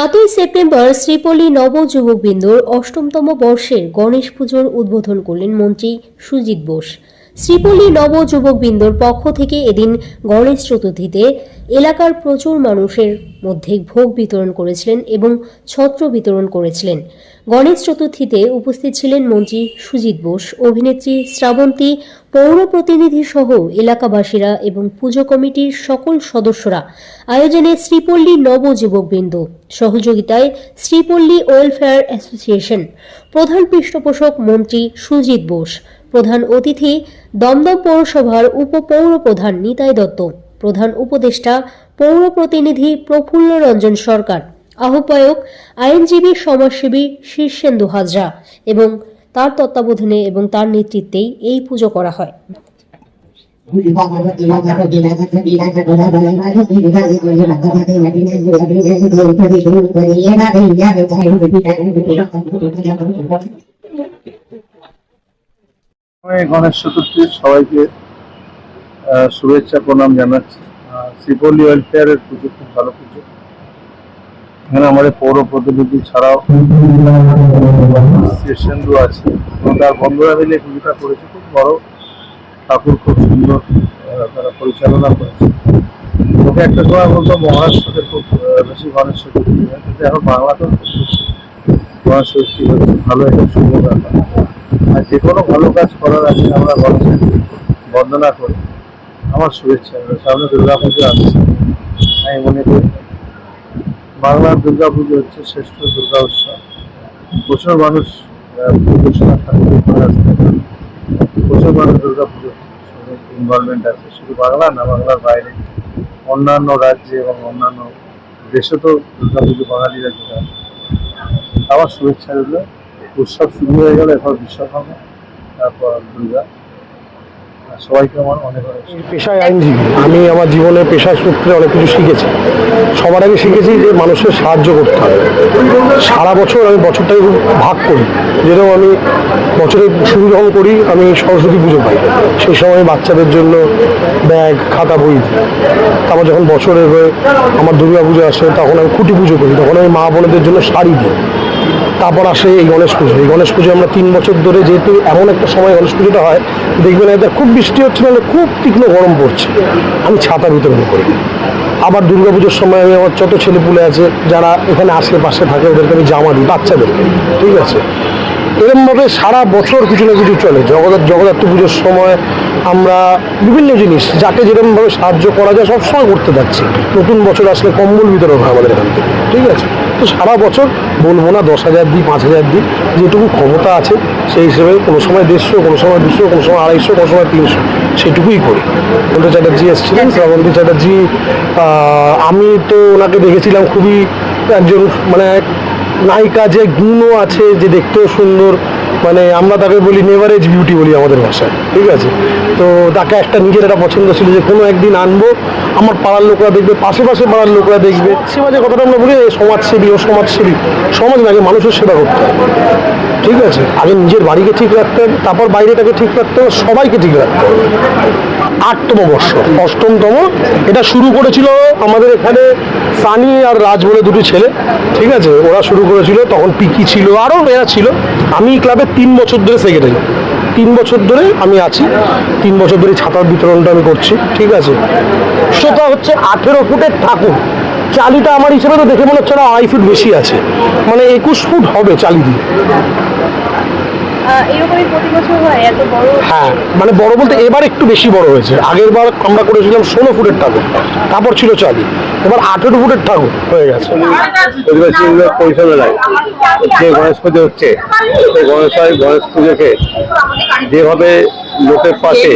সাতই সেপ্টেম্বর শ্রীপল্লী নবযুবকবৃন্দর অষ্টমতম বর্ষের গণেশ পুজোর উদ্বোধন করলেন মন্ত্রী সুজিত বোস। শ্রীপল্লী নবযুবকবৃন্দর পক্ষ থেকে এদিন গণেশ চতুর্থীতে এলাকার প্রচুর মানুষের মধ্যে ভোগ বিতরণ করেছিলেন এবং ছত্র বিতরণ করেছিলেন। গণেশ চতুর্থীতে উপস্থিত ছিলেন মন্ত্রী সুজিত বোস, অভিনেত্রী শ্রাবন্তী, পৌর প্রতিনিধি সহ এলাকাবাসীরা এবং পুজো কমিটির সকল সদস্যরা। আয়োজনে শ্রীপল্লী নবযুবকবৃন্দ সহযোগিতায় শ্রীপল্লী ওয়েলফেয়ার অ্যাসোসিয়েশন প্রধান পৃষ্ঠপোষক মন্ত্রী সুজিত বোস প্রধান অতিথি দমদম পৌরসভার উপপৌর প্রধান নিতাই দত্ত, প্রধান উপদেষ্টা পৌর প্রতিনিধি প্রফুল্ল রঞ্জন সরকার, আহ্বায়ক আইনজীবী সমাজসেবী শীর্ষেন্দু হাজরা এবং তার তত্ত্বাবধানে এবং তার নেতৃত্বেই এই পুজো করা হয়। গণেশ চতুর্থী সবাইকে শুভেচ্ছা, প্রণাম জানাচ্ছি। শ্রীপল্লী ওয়েলফেয়ারের পুজো, খুব ভালো পুজো। এখানে আমাদের পৌর প্রতিনিধি ছাড়াও সেন্দু আছে। এবং তার বন্ধুরা মিলে পুজোটা করেছে। খুব বড় ঠাকুর, খুব সুন্দর তারা পরিচালনা করেছে। ওকে একটা সময় বলতো মহারাষ্ট্রতে খুব বেশি গণেশ চতুর্থী এখন বাংলাতেও খুব বেশি হচ্ছে ভালো একটা সুন্দর ব্যাপার। আর যে কোনো ভালো কাজ করার আগে আমরা গণেশের বন্দনা করি। আমার শুভেচ্ছা। সামনে দুর্গা পুজো আসছে আমি মনে করি বাংলার দুর্গা পুজো হচ্ছে শ্রেষ্ঠ দুর্গা উৎসব। প্রচুর মানুষ আহ, ঠাকুর। প্রচুর মানুষ দুর্গা পুজো ইনভলভমেন্ট আছে। শুধু বাংলা না বাংলার বাইরে অন্যান্য রাজ্যে এবং অন্যান্য দেশে তো দুর্গা পুজো বাঙালিরা যেটা আমার শুভেচ্ছা রইল। উৎসব শুরু হয়ে গেল এরপর বিশ্বকর্মা তারপর দুর্গা। সবাইকে আমার অনেক অনেক পেশায় আইনজীবী। আমি আমার জীবনে পেশা সূত্রে অনেক কিছু শিখেছি। সবার আগে শিখেছি যে মানুষের সাহায্য করতে হবে। সারা বছর আমি বছরটাকে খুব ভাগ করি। যেরকম আমি বছরে শুরু যখন করি আমি সরস্বতী পুজো পাই। সেই সময় বাচ্চাদের জন্য ব্যাগ খাতা বই দিই। তারপর যখন বছরের হয়ে আমার দুর্গা পুজো আসে তখন আমি খুঁটি পুজো করি। তখন আমি মা বোনেদের জন্য শাড়ি দিই। তারপর আসে এই গণেশ পুজো। এই গণেশ পুজো আমরা তিন বছর ধরে যেহেতু এমন একটা সময় গণেশ পুজোটা হয়, দেখবেন এদের খুব বৃষ্টি হচ্ছে মানে খুব তীক্ষ্ণ গরম পড়ছে। আমি ছাতা বিতরণ করি আবার দুর্গা পুজোর সময় আমি আমার যত ছেলে পুলে আছে, যারা এখানে আশেপাশে থাকে, ওদেরকে আমি জামা দিই, বাচ্চাদেরকে, ঠিক আছে? এরমভাবে সারা বছর কিছু না কিছু চলে। জগদ্ধাত্রী জগদ্ধাত্রী পুজোর সময় আমরা বিভিন্ন জিনিস যাকে যেরকমভাবে সাহায্য করা যায় সবসময় করতে থাকছি নতুন বছর আসলে কম্বল বিতরণ হয় আমাদের এখান থেকে ঠিক আছে? তো সারা বছর বলব না দশ হাজার দিই পাঁচ হাজার দিই যেটুকু ক্ষমতা আছে সেই হিসেবে কোনো সময় দেড়শো কোনো সময় দুশো কোনো সময় আড়াইশো কোনো সময় তিনশো সেটুকুই করি। বন্ধু চ্যাটার্জি এসেছিলেন শ্রাবন্তী চ্যাটার্জি আমি তো ওনাকে দেখেছিলাম খুবই একজন মানে নায়িকা যে গুণও আছে, যে দেখতেও সুন্দর মানে আমরা তাকে বলি নেভারেজ বিউটি বলি আমাদের ভাষায়, ঠিক আছে? তো তাকে একটা নিজের একটা পছন্দ ছিল যে কোনো একদিন আনব, আমার পাড়ার লোকরা দেখবে, পাশে পাশে পাড়ার লোকরা দেখবে। সেবা যে কথাটা আমরা বলি সমাজসেবী ও সমাজসেবী সমাজ না আগে মানুষের সেবা করতে হবে ঠিক আছে? আগে নিজের বাড়িকে ঠিক রাখতে হবে, তারপর বাইরেটাকে ঠিক রাখতে হবে, সবাইকে ঠিক রাখতে হবে। আটতম বর্ষ, অষ্টমতম। এটা শুরু করেছিল আমাদের এখানে সানি আর রাজ বলে দুটি ছেলে, ঠিক আছে? ওরা শুরু করেছিল তখন পিকি ছিল আরও এরা ছিল। আমি ক্লাবে তিন বছর ধরে সেক্রেটারি তিন বছর ধরে আমি আছি, তিন বছর ধরে ছাতার বিতরণটা আমি করছি, ঠিক আছে? সেটা হচ্ছে আঠেরো ফুটের ঠাকুর, চালিটা আমার হিসেবে তো দেখে মনে হচ্ছে না আড়াই ফুট বেশি আছে। মানে একুশ ফুট হবে চালি দিয়ে। এরকমই প্রতি বছর হয় এত বড়? হ্যাঁ মানে বড় বলতে এবার একটু বেশি বড় হয়েছে। আগের বার আমরা করেছিলাম ষোলো ফুটের ঠাকুর তারপর ছিল চালি এবার আঠেরো ফুটের ঠাকুর হয়ে গেছে। পরিবেশী বিভাগ যে গণেশ পুজো হচ্ছে সেই গণেশ গণেশ পুজোকে যেভাবে লোকের পাশে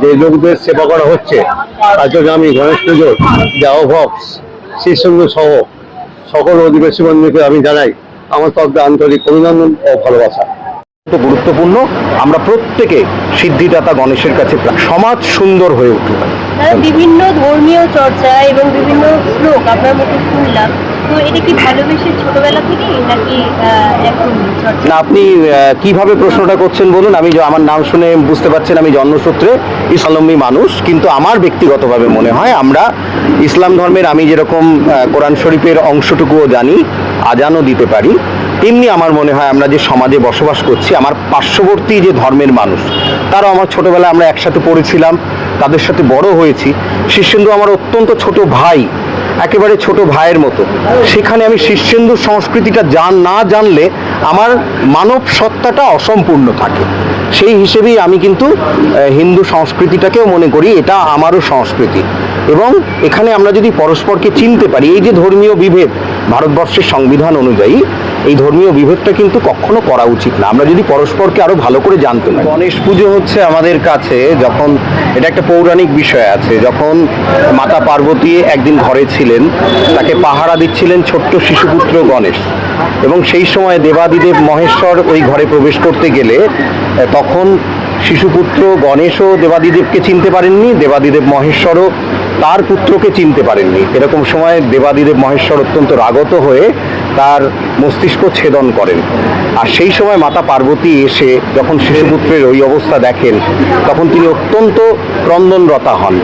যে লোকদের সেবা করা হচ্ছে তার জন্য আমি গণেশ পুজোর যে সেই সঙ্গে সহ সকল অধিবাসী বন্ধুকে আমি জানাই আমার তরফে আন্তরিক অভিনন্দন ও ভালোবাসা। গুরুত্বপূর্ণ। আমরা প্রত্যেকে সিদ্ধিদাতা গণেশের কাছে সমাজ সুন্দর হয়ে উঠুক। বিভিন্ন ধর্মীয় চর্চা এবং বিভিন্ন শ্লোক আপনার মুখে শুনলাম। তো এটা কি ভালোবেসে ছোটবেলা থেকেই নাকি এখন না আপনি কীভাবে প্রশ্নটা করছেন বলুন? আমি আমার নাম শুনে বুঝতে পারছেন আমি জন্মসূত্রে ইসলামী মানুষ কিন্তু আমার ব্যক্তিগতভাবে মনে হয় আমরা ইসলাম ধর্মের আমি যেরকম কোরআন শরীফের অংশটুকুও জানি আজানও দিতে পারি। তেমনি আমার মনে হয় আমরা যে সমাজে বসবাস করছি, আমার পার্শ্ববর্তী যে ধর্মের মানুষ, তারাও আমার ছোটোবেলায় আমরা একসাথে পড়েছিলাম, তাদের সাথে বড় হয়েছি। শীর্ষেন্দু আমার অত্যন্ত ছোট ভাই, একেবারে ছোট ভাইয়ের মতো। সেখানে আমি শীর্ষেন্দুর সংস্কৃতিটা জান, না জানলে আমার মানব সত্তাটা অসম্পূর্ণ থাকে। সেই হিসেবেই আমি কিন্তু হিন্দু সংস্কৃতিটাকেও মনে করি, এটা আমারও সংস্কৃতি। এবং এখানে আমরা যদি পরস্পরকে চিনতে পারি, এই যে ধর্মীয় বিভেদ, ভারতবর্ষের সংবিধান অনুযায়ী এই ধর্মীয় বিভেদটা কিন্তু কখনো করা উচিত না। আমরা যদি পরস্পরকে আরও ভালো করে জানতে পারি। গণেশ পুজো হচ্ছে আমাদের কাছে যখন এটা একটা পৌরাণিক বিষয় আছে, যখন মাতা পার্বতী একদিন ঘরে ছিলেন, তাকে পাহারা দিচ্ছিলেন ছোট্ট শিশুপুত্র গণেশ। এবং সেই সময় দেবাদিদেব মহেশ্বর ওই ঘরে প্রবেশ করতে গেলে তখন শিশুপুত্র গণেশও দেবাদিদেবকে চিনতে পারেননি, দেবাদিদেব মহেশ্বরও তার পুত্রকে চিনতে পারেননি। এরকম সময় দেবাদিদেব মহেশ্বর অত্যন্ত রাগত হয়ে তার মস্তিষ্ক ছেদন করেন। আর সেই সময় মাতা পার্বতী এসে যখন শিশুপুত্রের ওই অবস্থা দেখেন, তখন তিনি অত্যন্ত ক্রন্দনরতা হন।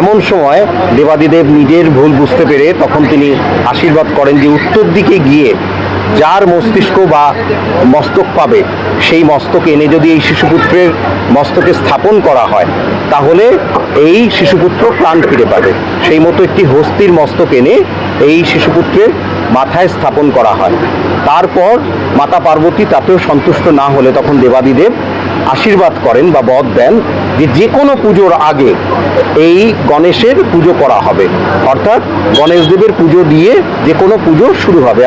এমন সময় দেবাদিদেব নিজের ভুল বুঝতে পেরে তখন তিনি আশীর্বাদ করেন যে উত্তর দিকে গিয়ে যার মস্তিষ্ক বা মস্তক পাবে, সেই মস্তক এনে যদি এই শিশুপুত্রের মস্তকে স্থাপন করা হয়, তাহলে এই শিশুপুত্র প্রাণ ফিরে পাবে। সেই মতো একটি হস্তির মস্তক এনে এই শিশুপুত্রের মাথায় স্থাপন করা হয়। তারপর মাতা পার্বতী তাতেও সন্তুষ্ট না হলে তখন দেবাদিদেব আশীর্বাদ করেন বা বধ দেন যে যে কোনো পুজোর আগে এই গণেশের পুজো করা হবে। অর্থাৎ গণেশ দেবের পুজো দিয়ে যে কোনো পুজো শুরু হবে।